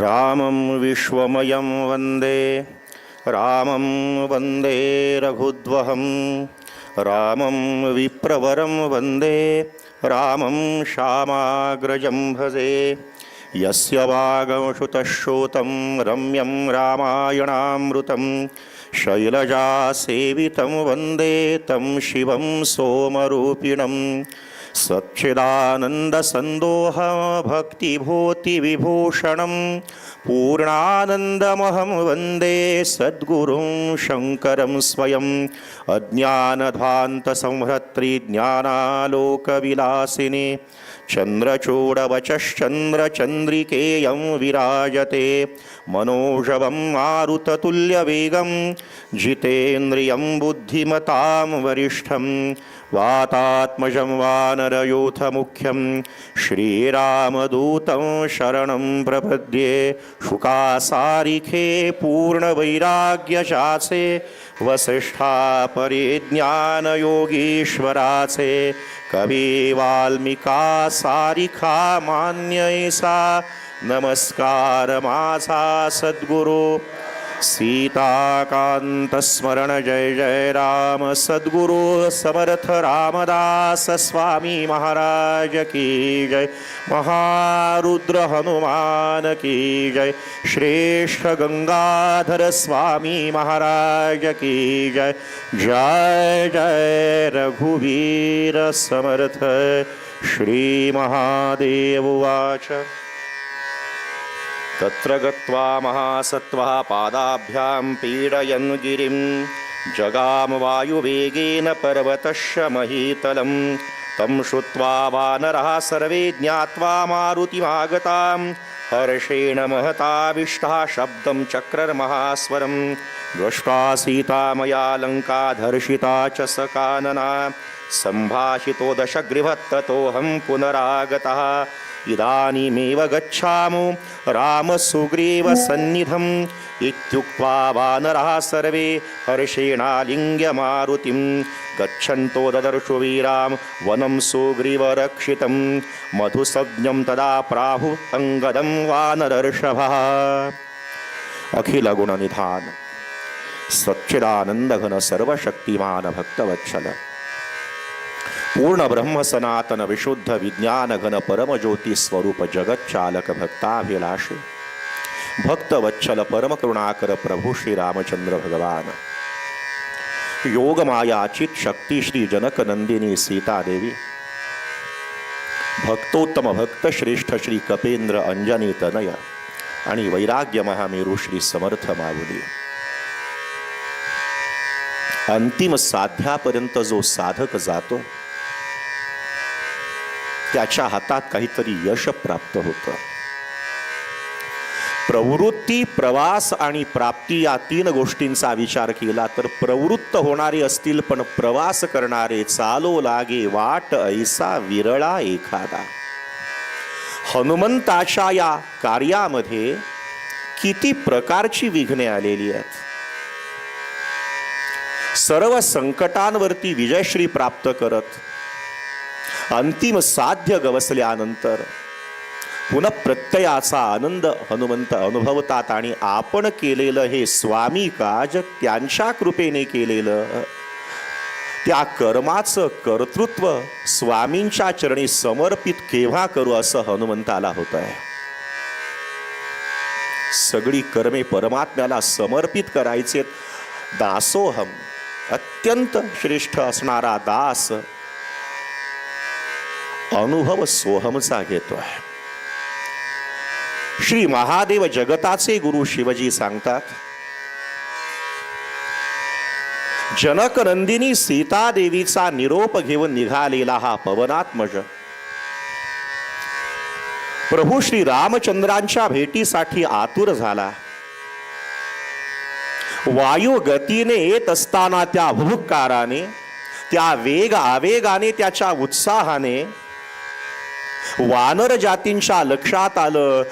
रामं विश्वमयं वन्दे रामं वन्दे रघुद्वहं रामं विप्रवरं वन्दे रामं श्यामाग्रजं भजे यस्य वागंशुतश्रोतं रम्यं रामायणामृतं शैलजासेवितं वन्दे तं शिवं सोमरूपिणम् सच्चिदानन्दसन्दोह भक्तिभूतिविभूषणं पूर्णानन्दमहं वन्दे सद्गुरुं शङ्करं स्वयम् अज्ञानध्वान्तसंहर्त्रि चन्द्रचूडवचश्चन्द्रचन्द्रिकेयं विराजते मनोजवं मारुततुल्यवेगं जितेन्द्रियं बुद्धिमतां वरिष्ठं वातात्मजं वानरयूथमुख्यं श्रीरामदूतं शरणं प्रपद्ये शुकासारिखे पूर्णवैराग्यशासे वसिष्ठा परिज्ञानयोगीश्वरासे कविवाल्मिका सारिखा मान्यैसा नमस्कार माझा सद्गुरु। सीताकान्तस्मरण जय जय राम सद्गुरु समर्थ रामदास स्वामी महाराज की जय। महारुद्र हनुमान की जय। श्रेष्ठ गंगाधर स्वामी महाराज की जय। जय जय रघुवीर समर्थ। श्री महादेव उवाच। तत्र गत्वा महासत्त्वः पादाभ्यां पीडयन् गिरिं जगाम वायुवेगेन पर्वतश्च महीतलं तं श्रुत्वा वानरः सर्वे ज्ञात्वा मारुतिमागतां हर्षेण महताविष्टः शब्दं चक्रर्महास्वरं दृष्ट्वा सीता मया लङ्का धर्षिता च सकानना सम्भाषितो दशगृहत्ततोऽहं पुनरागतः। इदानीमेव गच्छामो रामसुग्रीवसन्निधम् इत्युक्त्वा वानराः सर्वे हर्षेणालिङ्ग्य मारुतिं गच्छन्तो ददर्शु वीरां वनं सुग्रीवरक्षितं मधुसज्ञं तदा प्राहुः अङ्गदं वानरर्षभः। अखिलगुणनिधान। सच्चिदानन्दघन सर्वशक्तिमान भक्तवत्सल पूर्ण ब्रह्म सनातन विशुद्ध विज्ञान घन परमज्योती स्वरूप जगच्चालक भक्ताभिलाषे। भक्तवत्सल परमकरुणाकर प्रभू श्री रामचंद्र भगवान। योगमायाचित शक्ती श्री जनक नंदिनी सीतादेवी भक्तोत्तम भक्त श्रेष्ठ श्री कपेंद्र अंजनी तनय आणि वैराग्य महामेरू श्री समर्थ माऊली। अंतिम साध्यापर्यंत जो साधक जातो त्याच्या हातात काहीतरी यश प्राप्त होतं. प्रवृत्ती प्रवास आणि प्राप्ती या तीन गोष्टींचा विचार केला तर प्रवृत्त होणारे असतील पण प्रवास करणारे चालो लागे वाट ऐसा विरळा एखादा. हनुमंताच्या या कार्यामध्ये किती प्रकारची विघ्ने आलेली आहेत. सर्व संकटांवरती विजयश्री प्राप्त करत अंतिम साध्य गवसल्यानंतर पुन्हा प्रत्ययाचा आनंद हनुमंत अनुभवतात आणि आपण केलेलं हे स्वामी काज त्यांच्या कृपेने केलेलं. त्या कर्माचं कर्तृत्व स्वामींच्या चरणी समर्पित केव्हा करू असं हनुमंताला होत आहे सगळी कर्मे परमात्म्याला समर्पित करायचे दासोहम अत्यंत श्रेष्ठ असणारा दास अनुभव सोहमचा घेतोय श्री महादेव जगताचे गुरु शिवजी सांगतात जनक नंदिनी सीतादेवीचा निरोप घेऊन निघालेला हा पवनात्मज। प्रभू श्री रामचंद्रांच्या भेटीसाठी आतुर झाला। वायू गतीने येत असताना त्या भूकाराने त्या वेग आवेगाने त्याच्या उत्साहाने वानर जातींच्या लक्षात आलं.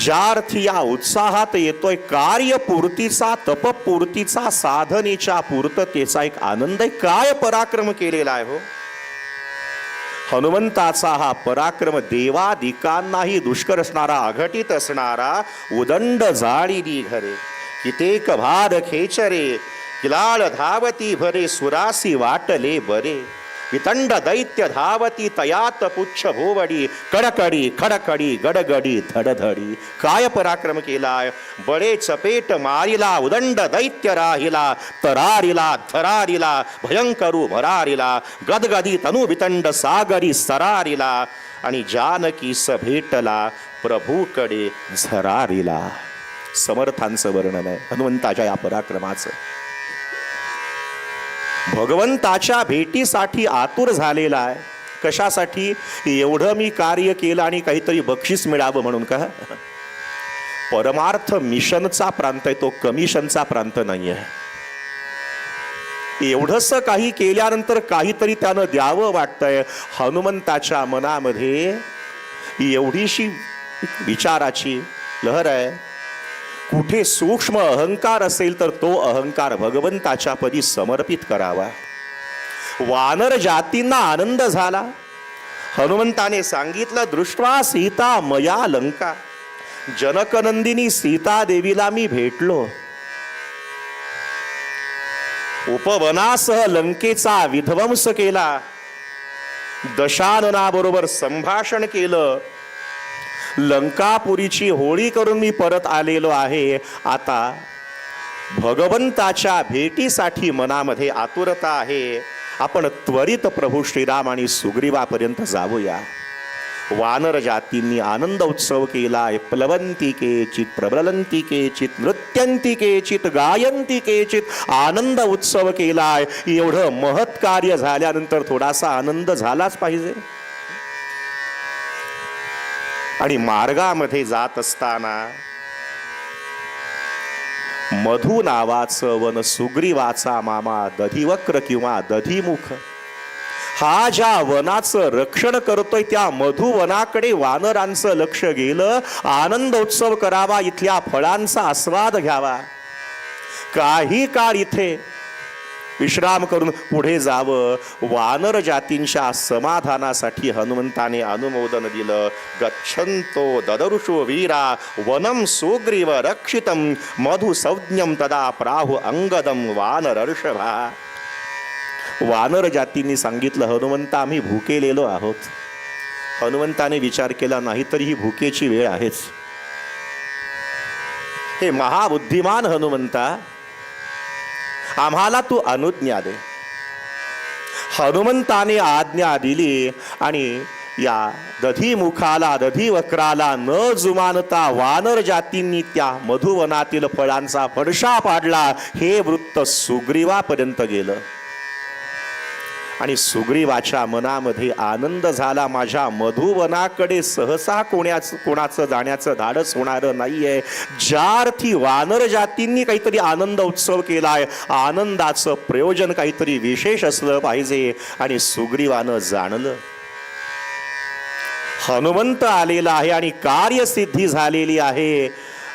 ज्या अर्थी या उत्साहात येतोय कार्यपूर्तीचा तपपूर्तीचा साधनेच्या पूर्ततेचा एक आनंद आहे. काय पराक्रम केलेला आहे हो? हनुमंताचा हा पराक्रम देवादिकांनाही दुष्कर असणारा अघटित असणारा उदंड जाळी घरे. कितेक भार खेचरे किलाळ धावती भरे सुरासी वाटले बरे. वितंड दैत्य धावती तयात पुच्छ भोवडी कडकडी खडकडी गडगडी धडधडी. काय पराक्रम केलाय. बडे चपेट मारिला उदंड दैत्य राहिला तरारिला धरारिला भयंकरू भरारिला गदगदी तनु वितंड सागरी सरारिला आणि जानकी सभेटला प्रभूकडे झरारिला. समर्थांचं वर्णन आहे. हनुमंताच्या या पराक्रमाचं. भगवंताच्या भेटीसाठी आतुर झालेला आहे. कशासाठी? एवढं मी कार्य केलं आणि काहीतरी बक्षीस मिळावं म्हणून का? परमार्थ मिशनचा प्रांत आहे तो कमिशनचा प्रांत नाही आहे एवढंसं काही केल्यानंतर काहीतरी त्यानं द्यावं वाटतंय. हनुमंताच्या मनामध्ये एवढीशी विचाराची लहर आहे. कुठे सूक्ष्म अहंकार असेल तर तो अहंकार भगवंताच्या पदी समर्पित करावा. वानर जातींना आनंद झाला. हनुमंताने सांगितलं दृष्टवा सीता मया लंका. जनकनंदिनी सीता देवीला मी भेटलो. उपवनासह लंकेचा विध्वंस केला. दशाननाबरोबर संभाषण केलं. लंकापुरीची होळी करून मी परत आलेलो आहे. आता भगवंताच्या भेटीसाठी मनामध्ये आतुरता आहे. आपण त्वरित प्रभू श्रीराम आणि सुग्रीवापर्यंत जाऊया. वानर जातींनी आनंद उत्सव केलाय. प्लवंती केचित प्रबलंती केचित नृत्यंती केचित गायंती केचित आनंद उत्सव केलाय. एवढं महत् कार्य झाल्यानंतर थोडासा आनंद झालाच पाहिजे. आणि मार्गामध्ये जात असताना मधु नावाचं वन सुग्रीवाचा मामा दधिवक्र किंवा दधिमुख. हा ज्या वनाचं रक्षण करतोय त्या मधुवनाकडे वानरांचं लक्ष गेलं आनंदोत्सव करावा इथल्या फळांचा आस्वाद घ्यावा. काही काळ इथे विश्राम करून पुढे जावं. वानर जातींच्या समाधानासाठी हनुमंताने अनुमोदन दिलं. गच्छन्तो ददरुषो वीरा वनम सुग्रीव रक्षितम. मधुसंज्ञम तदा प्राहु अंगदम वानर ऋषभा. वानर जातींनी सांगितलं हनुमंत आम्ही भुकेलेलो आहोत. हनुमंताने विचार केला नाही तरी ही भुकेची वेळ आहेच. हे महाबुद्धिमान हनुमंता आम्हाला तू अनुज्ञा दे. हनुमंताने आज्ञा दिली आणि या दधीमुखाला दधीवक्राला दधी वक्राला न जुमानता वानर जातींनी त्या मधुवनातील फळांचा फडशा पाडला. हे वृत्त सुग्रीवापर्यंत गेलं. आणि सुग्रीवाच्या मनामध्ये आनंद झाला. माझ्या मधुवनाकडे सहसा कोण्याच कोणाचं जाण्याचं धाडस होणारं नाहीये. ज्या अर्थी वानर जातींनी काहीतरी आनंद उत्सव केला आहे आनंदाचं प्रयोजन काहीतरी विशेष असलं पाहिजे. आणि सुग्रीवानं जाणलं. हनुमंत आलेला आहे आणि कार्यसिद्धी झालेली आहे.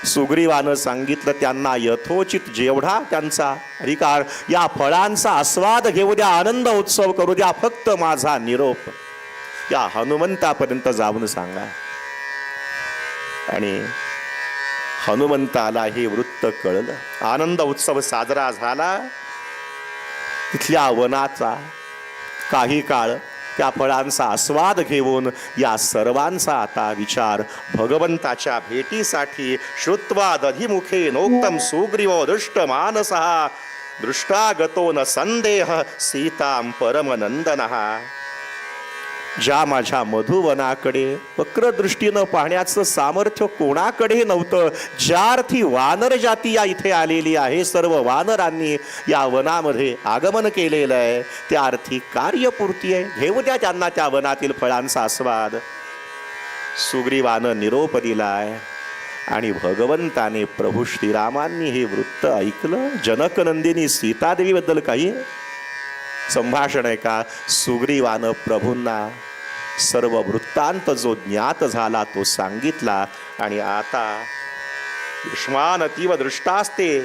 सुग्रीवानं सांगितलं त्यांना यथोचित जेवढा त्यांचा अधिकार या फळांचा आस्वाद घेऊ द्या आनंद उत्सव करू द्या फक्त माझा निरोप. या हनुमंतापर्यंत जाऊन सांगा. आणि हनुमंताला हे वृत्त कळलं. आनंद उत्सव साजरा झाला. तिथल्या वनाचा काही काळ त्या फळांचा आस्वाद घेऊन या सर्वांचा आता विचार भगवंताच्या भेटीसाठी श्रुत्वा दधिमुखे नोक्तम सुग्रीवो दृष्ट मानसहा दृष्टागतो न संदेह सीताम परमनंदनहा ज्या माझ्या मधुवनाकडे वक्रदृष्टीनं पाहण्याचं सामर्थ्य कोणाकडे नव्हतं ज्या अर्थी वानर जाती या इथे आलेली आहे सर्व वानरांनी या वनामध्ये आगमन केलेलं आहे. त्या अर्थी कार्यपूर्ती आहे. घेऊ द्या त्यांना त्या वनातील फळांचा आस्वाद. सुग्रीवानं निरोप दिलाय आणि भगवंताने प्रभू श्रीरामांनी हे वृत्त ऐकलं. जनकनंदिनी सीतादेवीबद्दल काही संभाषण आहे का? सुग्रीवानं प्रभूंना सर्व वृत्तांत जो ज्ञात झाला तो सांगितला आणि आता युष्मानतीव दृष्टास्ते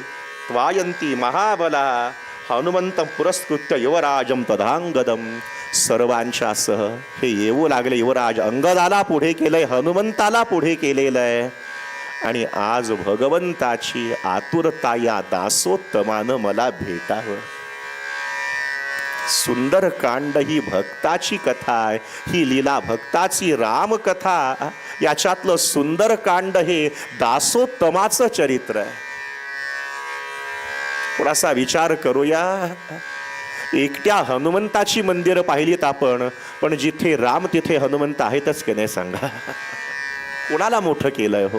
त्वायंती महाबला हनुमंत पुरस्कृत्य युवराजं तदांगदम सर्वांच्या सह हे येऊ लागले. युवराज अंगदाला पुढे केलंय हनुमंताला पुढे केलेलं आहे आणि आज भगवंताची आतुरता या दासोत्तमानं मला भेटावं. सुंदर कांड ही भक्ताची कथा आहे. ही लीला भक्ताची रामकथा. याच्यातलं सुंदर कांड हे दासोत्तमाचं चरित्र आहे. थोडासा विचार करूया. एकट्या हनुमंताची मंदिरं पाहिलीत आपण पण जिथे राम तिथे हनुमंत आहेतच की नाही सांगा? कुणाला मोठं केलंय हो?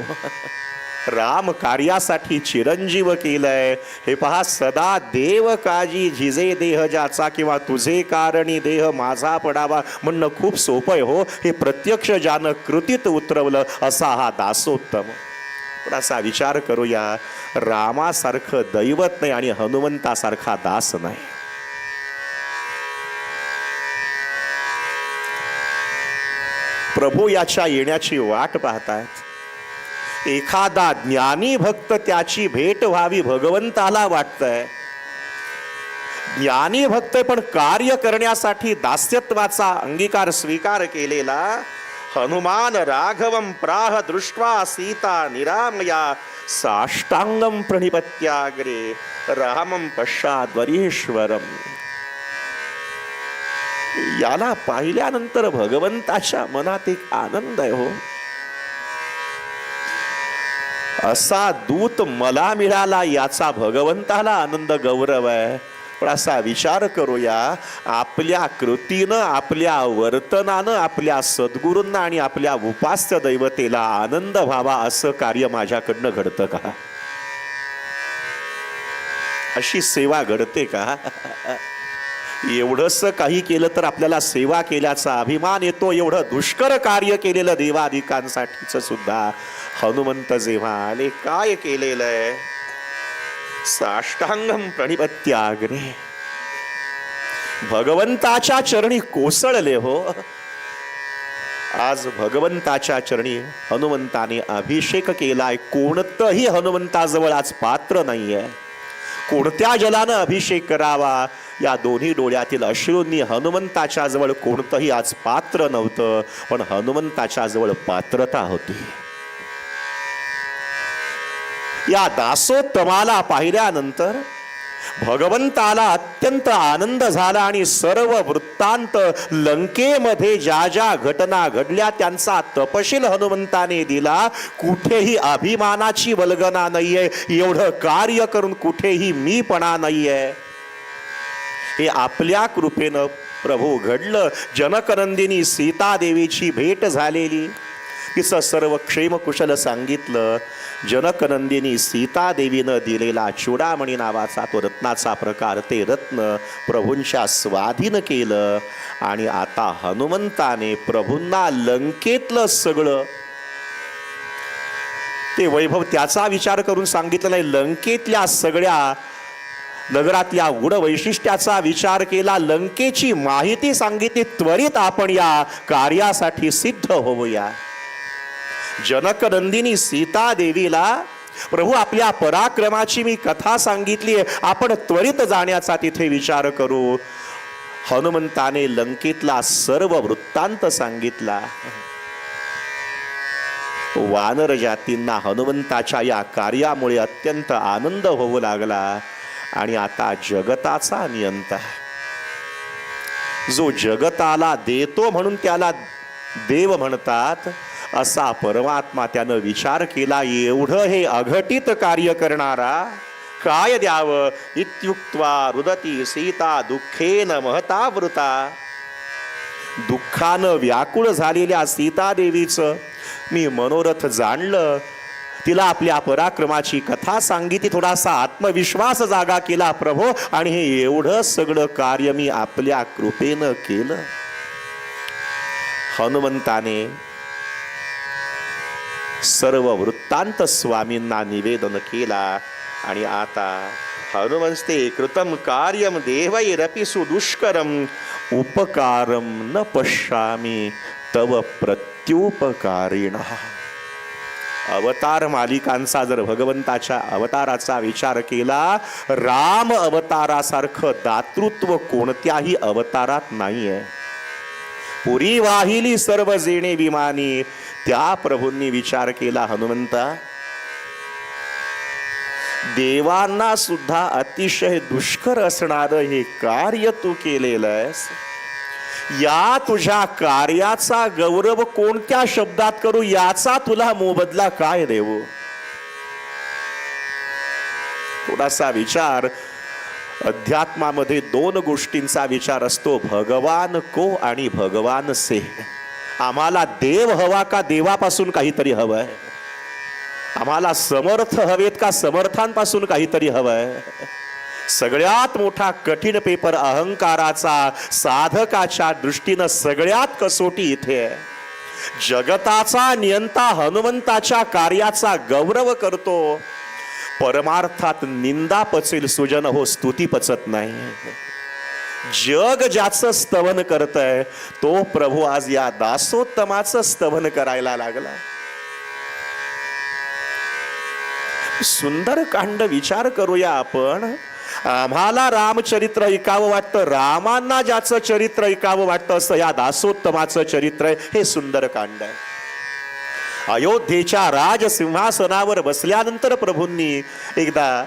राम कार्यासाठी चिरंजीव केलंय. हे पहा सदा देव काजी झिजे देह ज्याचा किंवा तुझे कारणी देह माझा पडावा म्हणणं खूप सोपं आहे हो. हे प्रत्यक्ष ज्यानं कृतीत उतरवलं असा हा दासोत्तम. पण असा विचार करूया रामासारखं दैवत नाही आणि हनुमंतासारखा दास नाही. प्रभू याच्या येण्याची वाट पाहतायत. एखादा ज्ञानी भक्त त्याची भेट व्हावी भगवंताला वाटतंय. ज्ञानी भक्त पण कार्य करण्यासाठी दास्यत्वाचा अंगीकार स्वीकार केलेला हनुमान राघवम प्राह दृष्ट्वा सीता निरामया साष्टांगम प्रणिपत्याग्रे रामम पश्चाद्वरीश्वरम. याला पाहिल्यानंतर भगवंताच्या मनात एक आनंद आहे हो. असा दूत मला मिळाला याचा भगवंताला आनंद गौरव आहे. पण असा विचार करूया आपल्या कृतीनं आपल्या वर्तनानं आपल्या सद्गुरूंना आणि आपल्या उपास्य दैवतेला आनंद व्हावा असं कार्य माझ्याकडनं घडतं का? अशी सेवा घडते का? एवढंसं काही केलं तर आपल्याला सेवा केल्याचा अभिमान येतो. एवढं दुष्कर कार्य केलेलं देवाधिकांसाठीच सुद्धा. हनुमंत जेव्हा आले काय केलेलं आहे? साष्टांगम प्रणिपत्याग्रे भगवंताच्या चरणी कोसळले हो. आज भगवंताच्या चरणी हनुमंताने अभिषेक केलाय. कोणतंही हनुमंताजवळ आज पात्र नाहीये. कोणत्या जलानं अभिषेक करावा? या दोन्ही डोळ्यातील अश्रूंनी हनुमंताच्या जवळ कोणतंही आज पात्र नव्हतं पण हनुमंताच्या जवळ पात्रता होती. या दासोत्तमाला पाहिल्यानंतर भगवंताला अत्यंत आनंद झाला आणि सर्व वृत्तांत लंकेमध्ये ज्या ज्या घटना घडल्या त्यांचा तपशील हनुमंताने दिला. कुठेही अभिमानाची वल्गना नाहीये. एवढं कार्य करून कुठेही मीपणा नाहीये. हे आपल्या कृपेनं प्रभू घडलं. जनकनंदिनी सीतादेवीची भेट झालेली. तिचं सर्व क्षेमकुशल सांगितलं जनकनंदिनी सीतादेवीनं दिलेला चुडामणी नावाचा तो रत्नाचा प्रकार ते रत्न प्रभूंच्या स्वाधीन केलं. आणि आता हनुमंताने प्रभूंना लंकेतलं सगळं. ते वैभव त्याचा विचार करून सांगितलं नाही लंकेतल्या सगळ्या नगरातल्या गुढ वैशिष्ट्याचा विचार केला लंकेची माहिती सांगितली त्वरित आपण या कार्यासाठी सिद्ध होऊया. जनकनंदिनी सीता देवीला प्रभू आपल्या पराक्रमाची मी कथा सांगितली आहे. आपण त्वरित जाण्याचा तिथे विचार करू. हनुमंताने लंकेतला सर्व वृत्तांत सांगितला. वानर जातींना हनुमंताच्या या कार्यामुळे अत्यंत आनंद होऊ लागला आणि आता जगताचा नियंता. जो जगताला देतो म्हणून त्याला देव म्हणतात असा परमात्मा त्यानं विचार केला एवढं हे अघटित कार्य करणारा काय द्यावं? इत्युक्त्वा रुदती सीता दुःखेन महता वृता दुःखानं व्याकुळ झालेल्या सीतादेवीचं मी मनोरथ जाणलं. तिला आपल्या पराक्रमाची कथा सांगितली थोडासा आत्मविश्वास जागा केला प्रभो आणि हे एवढं सगळं कार्य मी आपल्या कृपेनं केलं. हनुमंताने सर्व वृत्तांत स्वामींना निवेदन केला. आणि आता हनुमंस्ते कृतम कार्यम देवैरपि सुदुष्करम उपकारम न पश्यामी तव प्रत्युपकारिण. अवतार मालिकांचा जर भगवंताच्या अवताराचा विचार केला राम अवतारासारखं दातृत्व कोणत्याही अवतारात नाही आहे पुरी वाहिली सर्व जेणे विमानी. त्या प्रभूंनी विचार केला हनुमंता. देवांना सुद्धा अतिशय दुष्कर असणार हे कार्य तू केलेलं आहेस या तुझ्या कार्याचा गौरव कोणत्या शब्दात करू याचा तुला मोबदला काय देऊ? थोडासा विचार. अध्यात्मामध्ये दोन गोष्टींचा विचार असतो भगवान को आणि भगवान से. आम्हाला देव हवा का देवापासून काहीतरी हवंय? आम्हाला समर्थ हवेत का समर्थांपासून काहीतरी हवंय? सगळ्यात मोठा कठीण पेपर अहंकाराचा साधकाच्या दृष्टीनं सगळ्यात कसोटी इथे आहे. जगताचा नियंता हनुमंताच्या कार्याचा गौरव करतो परमार्थात निंदा पचेल सुजन हो स्तुती पचत नाही. जग ज्याचं स्तवन करतय तो प्रभू आज या दासोत्तमाचं स्तवन करायला लागला. सुंदर कांड विचार करूया आपण. आम्हाला रामचरित्र ऐकावं वाटतं रामांना ज्याचं चरित्र ऐकावं वाटतं असं या दासोत्तमाचं चरित्र आहे. हे सुंदर कांड आहे. अयोध्येच्या राजसिंहासनावर बसल्यानंतर प्रभूंनी एकदा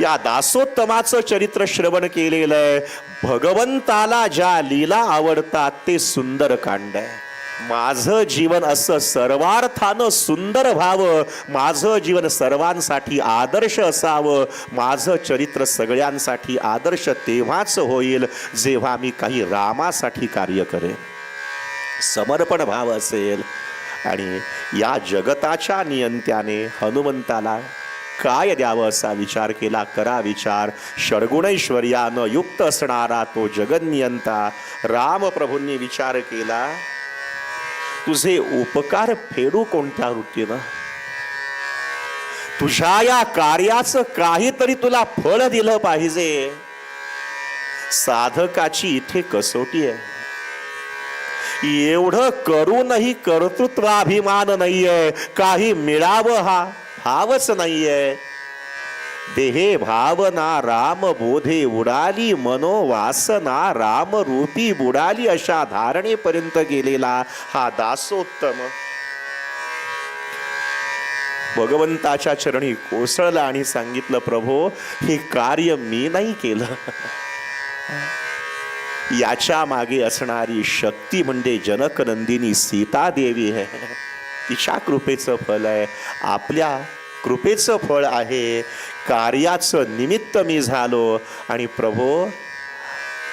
या दासोत्तमाचं चरित्र श्रवण केलेलं आहे. भगवंताला ज्या लीला आवडतात ते सुंदर कांड आहे. माझं जीवन असं सर्वार्थानं सुंदर व्हावं माझं जीवन सर्वांसाठी आदर्श असावं माझं चरित्र सगळ्यांसाठी आदर्श तेव्हाच होईल जेव्हा मी काही रामासाठी कार्य करेन. समर्पण भाव असेल आणि या जगताच्या नियंत्याने हनुमंताला काय द्यावं असा विचार केला? करा विचार. षडगुणैश्वर्यानं युक्त असणारा तो जगनियंता रामप्रभूंनी विचार केला तुझे उपकार फेडू कोणत्या वृत्तीनं? तुझ्या या कार्याचं काहीतरी तुला फळ दिलं पाहिजे. साधकाची इथे कसोटी आहे. एवढं करूनही कर्तृत्वाभिमान नाहीये. काही मिळावं हा भावच नाहीये. देहे भावना राम बोधे उडाली मनोवासना राम रूपी बुडाली अशा धारणेपर्यंत गेलेला हा दासोत्तम. भगवंताच्या चरणी कोसळला आणि सांगितलं प्रभो हे कार्य मी नाही केलं. याच्या मागे असणारी शक्ती म्हणजे जनकनंदिनी सीता देवी आहे. तिच्या कृपेचं फल आहे. आपल्या कृपेचं फळ आहे. कार्याचं निमित्त मी झालो आणि प्रभो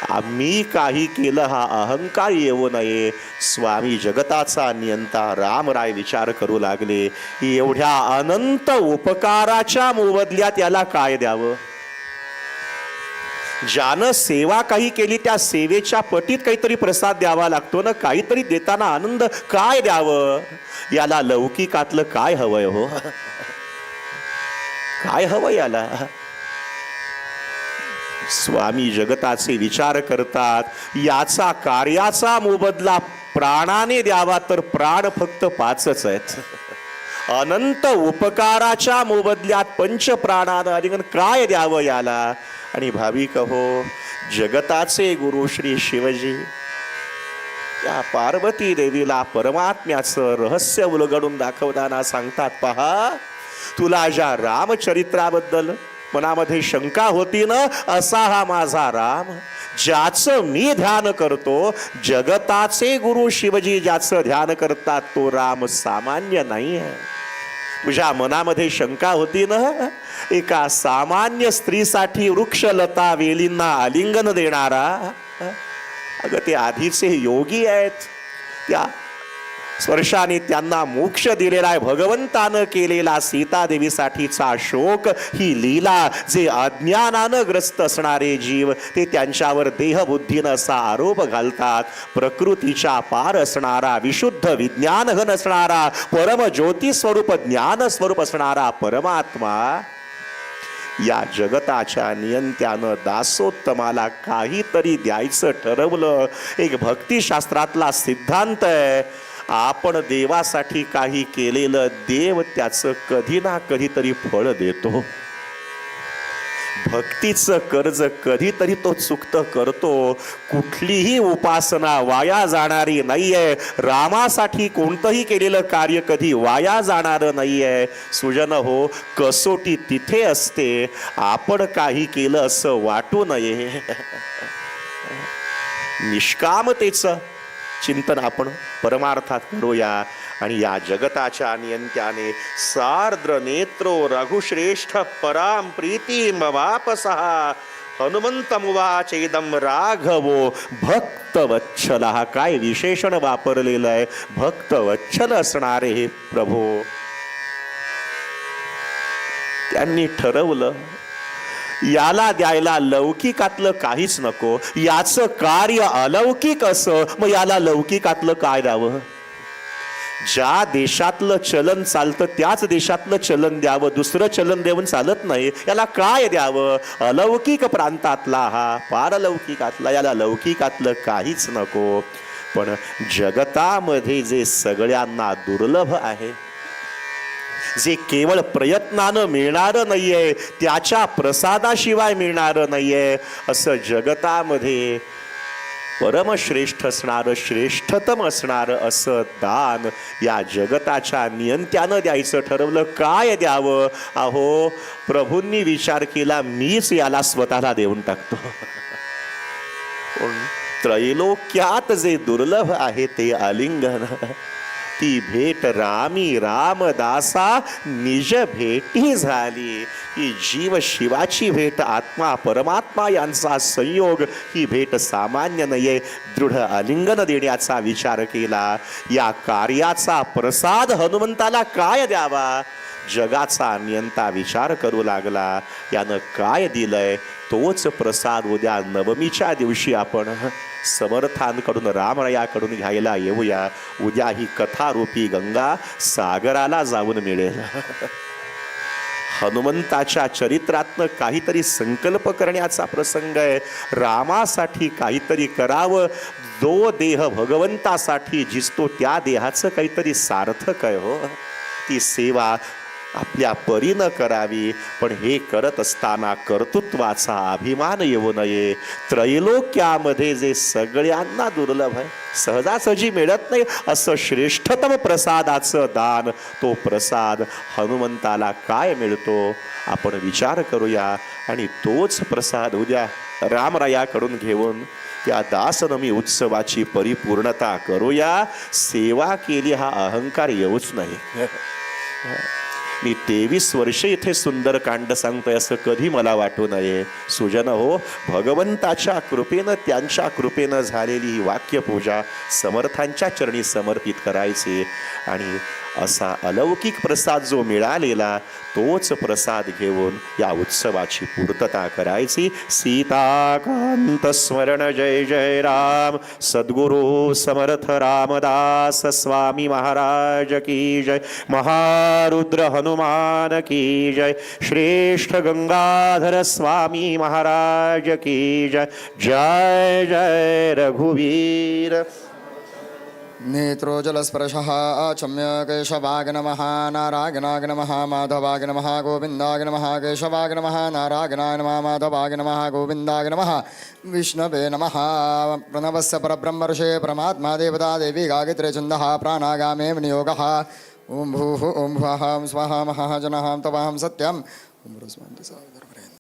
आम्ही काही केलं हा अहंकार येऊ नये. स्वामी जगताचा नियंता रामराय विचार करू लागले. एवढ्या अनंत उपकाराच्या मोबदल्यात याला काय द्यावं? ज्यानं सेवा काही केली त्या सेवेच्या पटीत काहीतरी प्रसाद द्यावा लागतो ना? काहीतरी देताना आनंद काय द्यावं? याला लौकिकातलं काय हवंय हो? काय हवं याला? स्वामी जगताचे विचार करतात याचा कार्याचा मोबदला प्राणाने द्यावा तर प्राण फक्त पाचच आहेत. अनंत उपकाराच्या मोबदल्यात पंच प्राणानं अधिकन काय द्यावं याला? आणि भाविक हो जगताचे गुरु श्री शिवजी. त्या पार्वती देवीला परमात्म्याचं रहस्य उलगडून दाखवताना सांगतात पहा तुला ज्या रामचरित्राबद्दल मनामध्ये शंका होती ना असा हा माझा राम. ज्याचं मी ध्यान करतो जगताचे गुरु शिवजी ज्याचं ध्यान करतात तो राम सामान्य नाही आहे तुझ्या मनामध्ये शंका होती ना? एका सामान्य स्त्रीसाठी वृक्षलता वेलींना आलिंगन देणारा? अगं ते आधीचे योगी आहेत. त्या स्पर्शाने त्यांना मोक्ष दिलेला आहे. भगवंतानं केलेला सीतादेवीसाठीचा शोक ही लीला जे अज्ञानानं ग्रस्त असणारे जीव ते त्यांच्यावर देहबुद्धीनं असा आरोप घालतात. प्रकृतीच्या पार असणारा विशुद्ध विज्ञानघन असणारा परम ज्योती स्वरूप ज्ञान स्वरूप असणारा परमात्मा या जगताच्या नियंत्यानं दासोत्तमाला काहीतरी द्यायचं ठरवलं. एक भक्तिशास्त्रातला सिद्धांत आहे. आपण देवासाठी काही केलेलं देव त्याचं कधी ना कधीतरी फळ देतो. भक्तीचं कर्ज कधीतरी तो चुकत करतो. कुठलीही उपासना वाया जाणारी नाहीये. रामासाठी कोणतंही केलेलं कार्य कधी वाया जाणार नाहीये. सुजन हो कसोटी तिथे असते. आपण काही केलं असं वाटू नये. निष्कामतेचं चिंतन आपण परमार्थात करूया. आणि या जगताच्या नियंत्याने सार्द्र नेत्रो रघुश्रेष्ठ पराम प्रीती वापसहा हनुमंतमुवाचेदम राघवो भक्तवच्छल हा काय विशेषण वापरलेलं आहे? भक्तवच्छल असणारे हे प्रभो. त्यांनी ठरवलं याला द्यायला लौकिकातलं काहीच नको. याचं कार्य अलौकिक असं मग याला लौकिकातलं काय द्यावं? ज्या देशातलं चलन चालतं त्याच देशातलं चलन द्यावं. दुसरं चलन देऊन चालत नाही याला काय द्यावं? अलौकिक प्रांतातला हा पारलौकिकातला याला लौकिकातलं काहीच नको. पण जगतामध्ये जे सगळ्यांना दुर्लभ आहे जे केवळ प्रयत्नानं मिळणारं नाहीये त्याच्या प्रसादाशिवाय मिळणारं नाहीये असं जगतामध्ये परमश्रेष्ठ असणारं श्रेष्ठतम असणारं असं दान या जगताच्या नियंत्यानं द्यायचं ठरवलं. काय द्यावं? अहो प्रभूंनी विचार केला मीच याला स्वतःला देऊन टाकतो. त्रैलोक्यात जे दुर्लभ आहे ते आलिंगन. ती भेट रामी रामदासा निज भेटी झाली. ही जीव शिवाची भेट आत्मा परमात्मा यांचा संयोग ही भेट सामान्य नये दृढ आलिंगन देण्याचा विचार केला. या कार्याचा प्रसाद हनुमंताला काय द्यावा? जगाचा नियंता विचार करू लागला. यानं काय दिलंय? तोच प्रसाद उद्या नवमीच्या दिवशी आपण समर्थांकडून रामरायाकडून घ्यायला येऊया. उद्या ही कथारूपी गंगा सागराला जाऊन मिळेल. हनुमंताच्या चरित्रातनं काहीतरी संकल्प करण्याचा प्रसंग आहे. रामासाठी काहीतरी करावं. जो देह भगवंतासाठी जिसतो त्या देहाचं काहीतरी सार्थक आहे हो. ती सेवा आपल्या परीनं करावी पण हे करत असताना कर्तृत्वाचा अभिमान येऊ नये. त्रैलोक्यामध्ये जे सगळ्यांना दुर्लभ आहे सहजासहजी मिळत नाही असं श्रेष्ठतम प्रसादाचं दान तो प्रसाद हनुमंताला काय मिळतो? आपण विचार करूया. आणि तोच प्रसाद उद्या रामरायाकडून घेऊन त्या दासनमी उत्सवाची परिपूर्णता करूया. सेवा केली हा अहंकार येऊच नाही. मी तेवीस वर्ष इथे सुंदरकांड सांगतोय असं कधी मला वाटू नये. सुजन हो भगवंताच्या कृपेनं त्यांच्या कृपेनं झालेली ही वाक्यपूजा समर्थांच्या चरणी समर्पित करायची. आणि असा अलौकिक प्रसाद जो मिळालेला तोच प्रसाद घेऊन या उत्सवाची पूर्तता करायची. सीताकांत स्मरण जय जय राम. सद्गुरु समर्थ रामदास स्वामी महाराज की जय. महारुद्र हनुमान की जय. श्रेष्ठ गंगाधर स्वामी महाराज की जय. जय जय रघुवीर. నేత్రోజలస్పర్శ చమ్యకేశవాగ నమ నారాగనాగ నమ మాధవాగ నమ గోవిందాగ నమ కేశవాగ నమ నారాగనాగ నమ మాధవాగ నమ గోవిందాగ నమ విష్ణవే నమ ప్రణవస్ పరబ్రహ్మర్షే పరమాత్మాదేవతాదేవి గాయత్రేఛంద ప్రాణాగామే నియోగ ఓం భూ ఓం భుహం స్వహామహాజనహాం తవాహం సత్యం ఓం